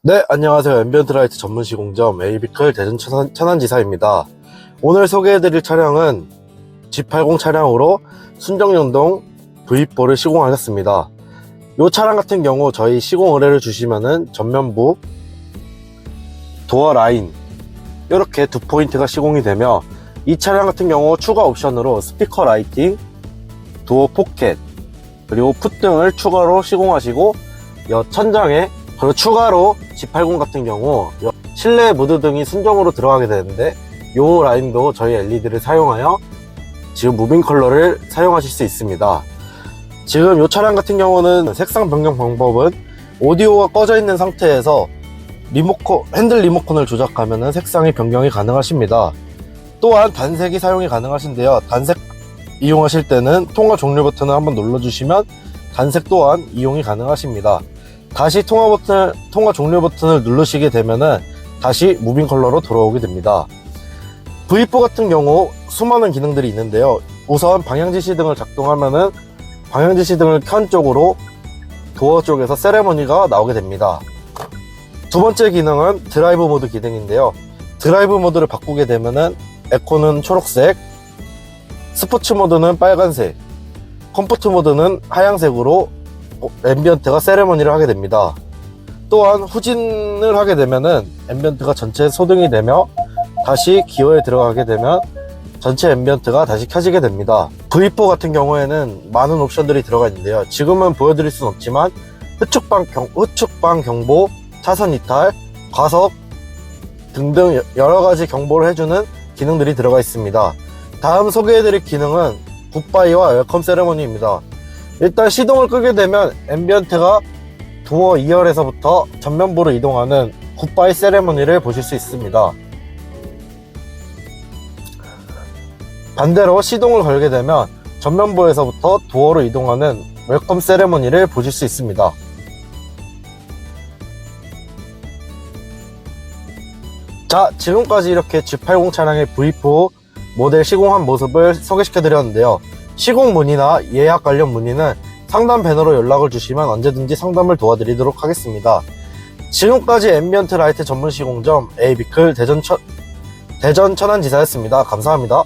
네, 안녕하세요. 앰비언트 라이트 전문 시공점 에이비클 대전 천안, 천안지사입니다. 오늘 소개해드릴 차량은 G80 차량으로 순정연동 V4를 시공하셨습니다. 이 차량 같은 경우 저희 시공 의뢰를 주시면은 전면부, 도어 라인 이렇게 두 포인트가 시공이 되며 이 차량 같은 경우 추가 옵션으로 스피커 라이팅, 도어 포켓, 그리고 풋 등을 추가로 시공하시고 여 천장에 그리고 추가로 G80 같은 경우 여- 실내 무드 등이 순정으로 들어가게 되는데 이 라인도 저희 LED를 사용하여 지금 무빙 컬러를 사용하실 수 있습니다. 지금 이 차량 같은 경우는 색상 변경 방법은 오디오가 꺼져 있는 상태에서 리모컨, 핸들 리모컨을 조작하면 색상이 변경이 가능하십니다. 또한 단색이 사용이 가능하신데요. 단색 이용하실 때는 통화 종료 버튼을 한번 눌러주시면 단색 또한 이용이 가능하십니다. 다시 통화 버튼, 통화 종료 버튼을 누르시게 되면은 다시 무빙 컬러로 돌아오게 됩니다. V4 같은 경우 수많은 기능들이 있는데요. 우선 방향지시 등을 작동하면은 방향지시 등을 켠 쪽으로 도어 쪽에서 세레머니가 나오게 됩니다. 두 번째 기능은 드라이브 모드 기능인데요. 드라이브 모드를 바꾸게 되면은 에코는 초록색, 스포츠 모드는 빨간색, 컴포트 모드는 하얀색으로 어, 앰비언트가 세레머니를 하게 됩니다. 또한 후진을 하게 되면은 앰비언트가 전체 소등이 되며 다시 기어에 들어가게 되면 전체 앰비언트가 다시 켜지게 됩니다. V4 같은 경우에는 많은 옵션들이 들어가 있는데요. 지금은 보여드릴 순 없지만 후측방, 경, 후측방 경보, 차선 이탈, 과속 등등 여- 여러 가지 경보를 해주는 기능들이 들어가 있습니다. 다음 소개해드릴 기능은 굿바이와 웰컴 세레머니입니다. 일단 시동을 끄게 되면 앰비언트가 도어 2열에서부터 전면부로 이동하는 굿바이 세레머니를 보실 수 있습니다. 반대로 시동을 걸게 되면 전면부에서부터 도어로 이동하는 웰컴 세레머니를 보실 수 있습니다. 자, 지금까지 이렇게 G80 차량의 V4 모델 시공한 모습을 소개시켜 드렸는데요. 시공 문의나 예약 관련 문의는 상담 배너로 연락을 주시면 언제든지 상담을 도와드리도록 하겠습니다. 지금까지 앰비언트 라이트 전문 시공점 에이비클 대전 천, 대전 천안지사였습니다. 감사합니다.